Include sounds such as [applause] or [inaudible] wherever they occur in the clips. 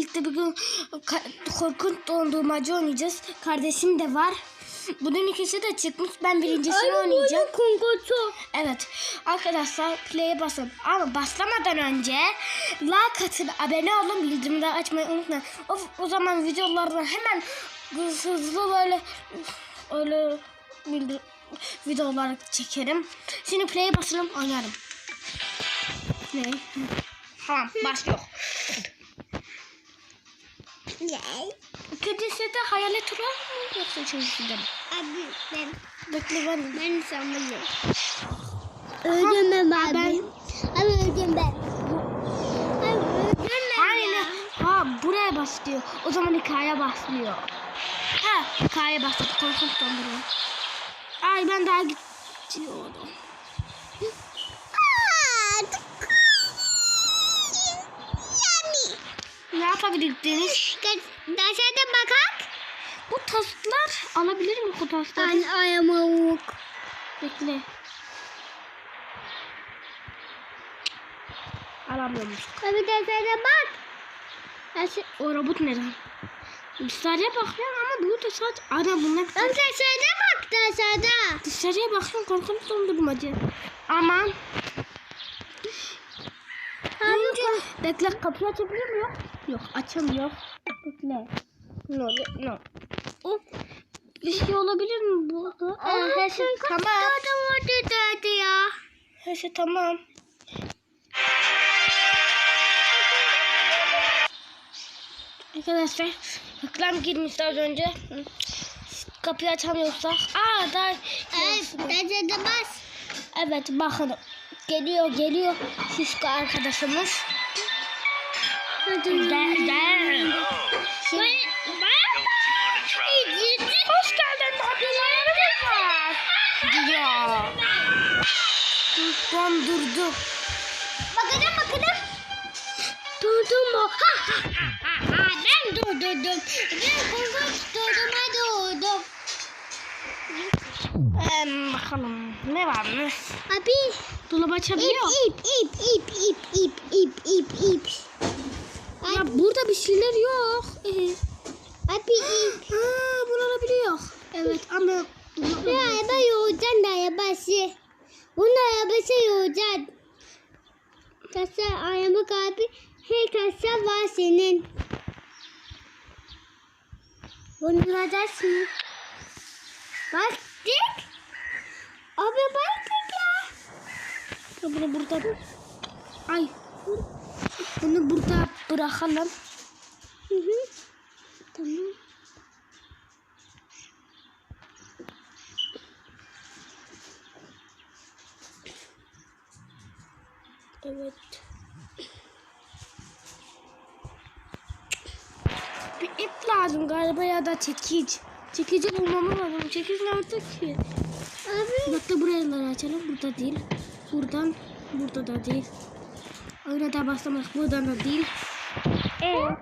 birlikte bugün ka- korkunç dondurmacı oynayacağız. Kardeşim de var. Bunun ikisi de çıkmış. Ben birincisini oynayacağım. Kongoço. Evet. Arkadaşlar play'e basın. Ama başlamadan önce like atın, abone olun, bildirimleri açmayı unutmayın. O, o zaman videolardan hemen hızlı böyle öyle bildir videolar çekerim. Şimdi play'e basalım, oynarım. Ne? Tamam, başlıyor. Kedisi de hayalet olan mı yoksa içerisinde mi? Abi ben Bekle ben. ben sanmıyorum. Öldüm ben abi. Ben- Abi öldüm ben. Ya. Ha buraya başlıyor. O zaman hikaye başlıyor. Ha hikaye başladı. Korkunç donduruyor. Ay ben daha gidiyordum. Aa, Yummy. Ne yapabilirdiniz? Dışarıda bakak. Bu tostlar alabilir mi bu tostları? Ben ayamavuk. Bekle. Alamıyormuş. Abi dışarıda bak. Nasıl? O robot neden? Dışarıya bakıyorum ama burada sadece... Ana bunlar Ben dışarıda bak dışarıda. dışarıya bakıyorum korkunç dondurmacı. Aman. Önce bekle kapıyı açabiliyor mu? Yok. Açamıyor. Bekle. No, no. O bir şey olabilir mi burada? Aa, her şey tamam. Orada dördü ya. Her şey tamam. Arkadaşlar reklam girmişti az önce. Kapıyı açamıyorsak. Aa da Evet bas. Evet bakın geliyor geliyor şişko arkadaşımız. Hoş geldin tatlılarımız var. Diyor. Dondurdu. Bakalım bakalım. Durdum mu? Ha ha ha ha. Ben durdurdum. Ben korkunç durdurma durdum. Ee, bakalım ne varmış? Abi. Dolabı açabiliyor. İp ip ip ip ip ip ip ip. Ya Abi. burada bir şeyler yok. Ee, Abi ip. ha bunu biliyor. Evet ama Bir araba yoğurcan da arabası. Bunun arabası yoğurcan. Kasa araba kalbi. Hey kasa var senin. Bunu alacaksın. Bak. Baktık. Abi baktık ya. Ya bunu burada ay bunu burada bırakalım. Hı hı. Tamam. Evet. Bir ip lazım galiba ya da çekiç. Çekici bulmamız lazım. Çekiç nerede ki? Abi. Bekle buraları açalım. Burada değil. Buradan. Burada da değil. Öyle de başlamak buradan da değil. Evet.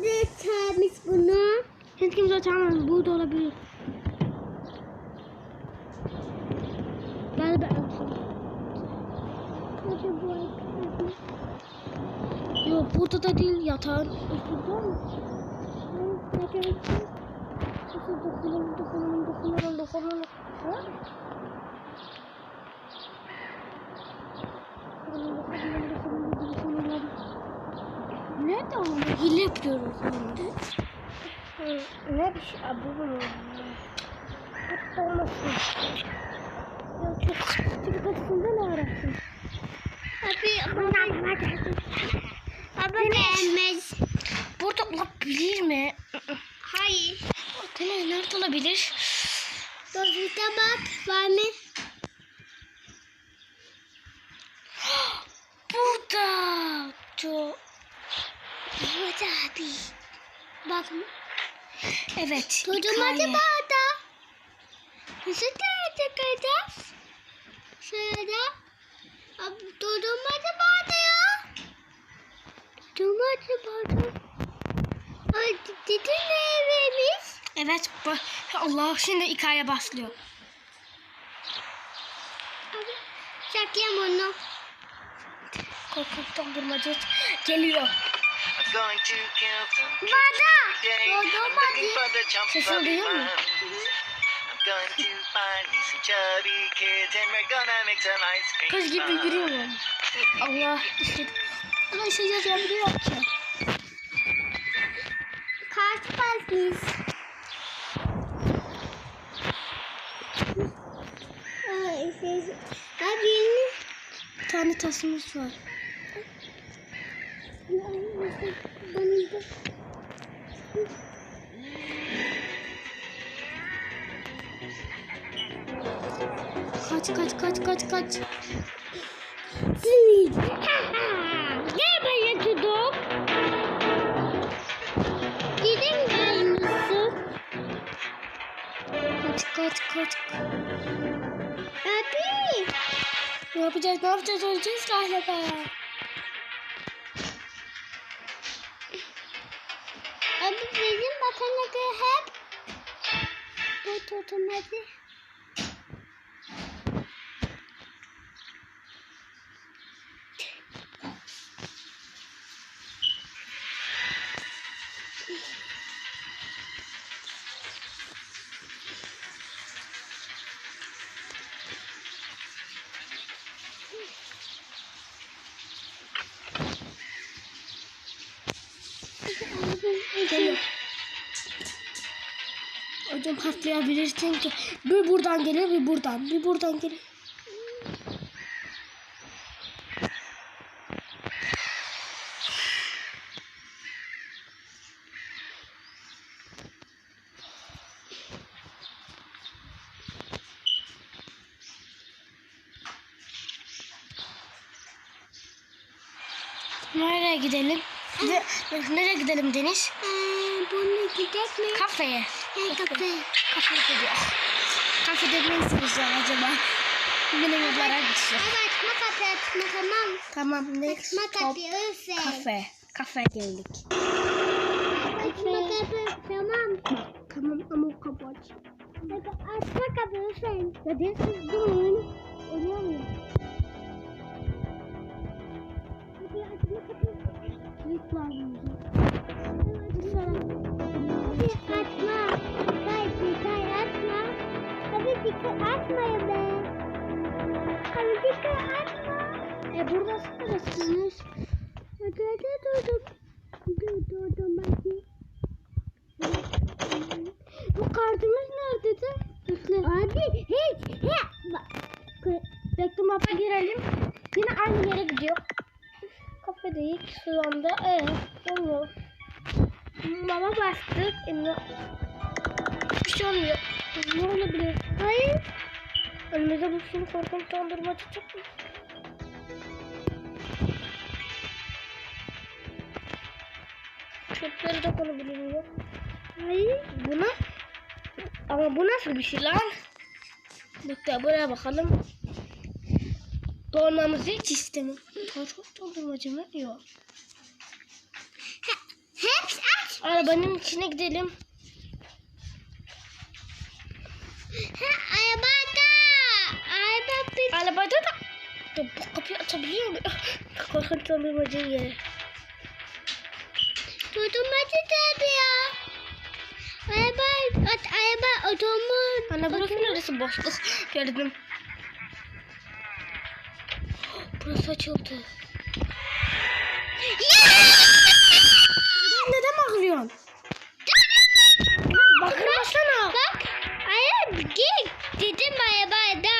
Ne çalmış bunu? Hiç kimse açamaz. Burada olabilir. Galiba Yok burada da değil yatağın. Burada mı? dokunurum, dokunurum, dokunurum, dokunurum, dokunurum. Nerede onu? Hile yapıyoruz. Ne bir şey? Bu bunu. Hatta olmasın. Ya çok kötü kadısında ne ararsın? Abi bana bana Abi beğenmez. Burada olabilir mi? ne? Nerede olabilir? Gözlükte bak. Var mı? [gasps] Burada. Do Mehmet abi. Bak. Evet. Duydum acaba da. Nasıl takacağız? Şöyle. Duydum acaba da ya. Duydum acaba da. Ay, dedin ne evimiz? Evet. Allah şimdi İkaya başlıyor. Saklayam onu. Korkup dondurmacı geliyor. Bada! Dondurmacı. Sesini duyuyor musun? Kız gibi gülüyor. Allah işte. Ama işe yarayabiliyor ki. Kaç partiniz? Tane tasımız var. Kaç kaç kaç kaç kaç. [laughs] Gel bana tutup. Gidin gelmişsin. Kaç kaç kaç. Abi. Ne yapacağız ne yapacağız öleceğiz galiba. Abi bizim bakanlıkı hep bu tutmadı. Hocam patlayabilirsin ki. Bir buradan gelir bir buradan. Bir buradan gelir. Nereye gidelim? Ne- Nereye gidelim Deniz? Ee, bunu gidecek mi? Kafeye. Hey kafe. Kafeye gidiyor. Kafede ne isteyeceğiz acaba? Yollara gideceğiz. Abi açma kapı açma tamam. Tamam Açma stop kapıyı öfe. kafe. Kafe geldik. Açma kapı tamam. Tamam ama. Hadi açma kapı öfe. Ya Deniz siz durun. Oluyor mu? Açmayın be. Dikkat açma. E burada. Hadi hadi durdum. Durdum hadi. Bu kartımız neredeydi? Bekle. Abi hiç. He. Bekle mapa girelim. Yine aynı yere gidiyor. Kafedeyiz şu anda. Ee, olmuyor. Mama bastık. Emre. Bir şey olmuyor. Ne olabilir? Hayır. Bu sürü korkunç dondurma tutacak mı? Çöpleri de konabiliyor. Hayır. Buna ama bu nasıl bir şey lan? Bekle buraya bakalım. Dolmamızı hiç istemiyorum. Korkunç dondurmacı mı? Yok. Hepsi aç. Arabanın içine gidelim. Arabada da Dur, bu kapıyı açabiliyor muyum? [laughs] Korkunç dondurmacı yeri. Tutulmacı tabi ya. Araba, at, araba otomun. Anne burası neresi boşluk? [laughs] Gördüm. Burası açıldı. Neden bağırıyorsun? Bakmasana. Bak. Hayır git. Dedim arabada.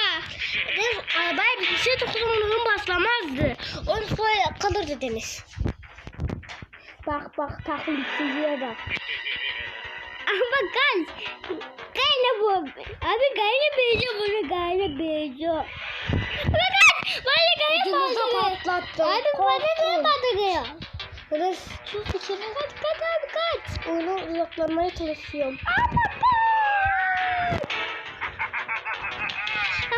Arabaya şey dokunduğunu baslamazdı. Onu sonra kalırdı Deniz. Bak bak taklitçiye bak. [laughs] Ama gaz. Gayna bu. Abi gayna benziyor bunu gayna benziyor. Bakın. Gayna Ödümüzü benziyor. patlattı. Abi bana ne patlatıyor? Deniz şu fikrini Kaç kaç abi kaç. onu uzaklanmaya çalışıyorum.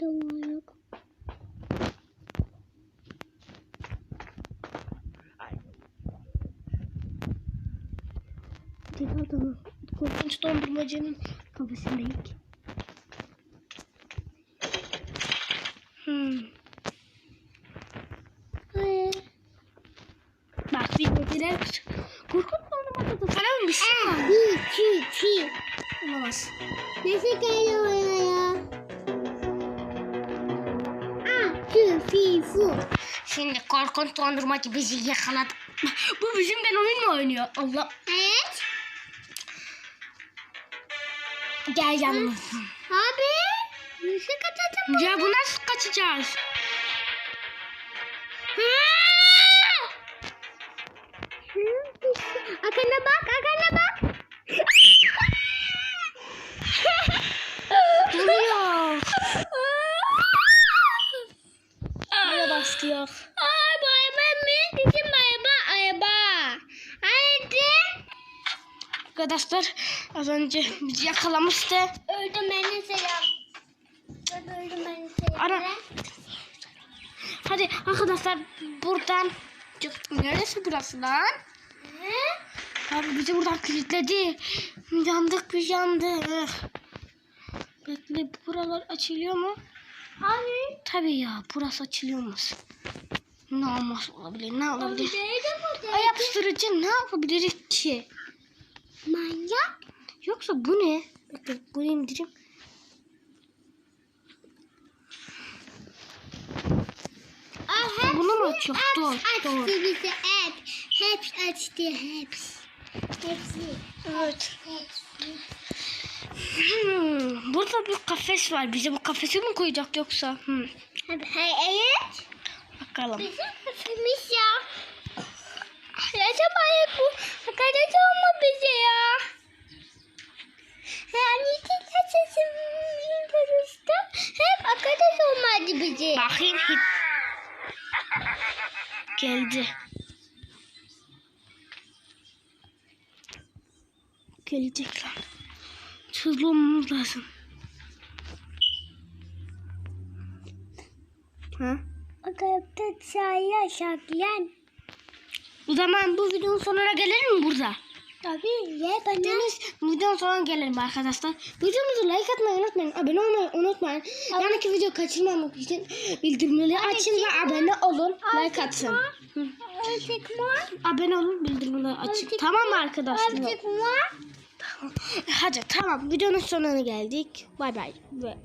Hadi manyak. Dedi adamı. Korkunç dondurmacının kafasındayım. Hmm. Hayır. Bak bilmediler. Korkunç dondurmacada falan bir şey var. Bir, iki, iki. Olamaz. Nasıl geliyor ya? Şimdi korkunç dondurmacı bizi yakaladı. Bu bizimden oyun mu oynuyor? Allah. Evet. Gel yanıma. Abi. Nasıl kaçacağım? Ya bu nasıl kaçacağız? Arkadaşlar az önce bizi yakalamıştı. Öldüm beni selam. Öldüm beni selam. Ara. Hadi arkadaşlar buradan Neresi burası lan? Abi bizi buradan kilitledi. Yandık biz yandık. Bekle buralar açılıyor mu? Abi. Tabii ya burası açılıyormuş. Ne olmaz olabilir ne olabilir? Ay yapıştırıcı ne yapabiliriz ki? Manyak. Yoksa bu ne? Bekle bunu indireyim. Hepsi Bunu mu açıyor? aç, Dur, açtı bizi hep. Hepsi açtı hepsi. Hepsi. Evet. Hepsi. Hmm, burada bir kafes var. Bize bu kafesi mi koyacak yoksa? Hmm, Hep, evet. bakalım. Bizim kafemiz ya. Acaba hep bu arkadaş olma bize ya. Yani tek sesim görüştü. Hep arkadaş olmadı bize. Bakayım. hit- Geldi. Gelecek lan. Hızlı olmamız lazım. Ha? Arkadaşlar çaya şaklayan. O zaman bu videonun sonuna gelelim mi burada? Tabii ye bana. Deniz videonun sonuna gelelim arkadaşlar. Videomuzu like atmayı unutmayın. Abone olmayı unutmayın. Yanındaki video kaçırmamak için bildirimleri açın ve abone olun. Like atın. Abone olun bildirimleri açın. Azıcık Tamam mı arkadaşlar? Azıcık var. Hadi tamam videonun sonuna geldik. Bay bay.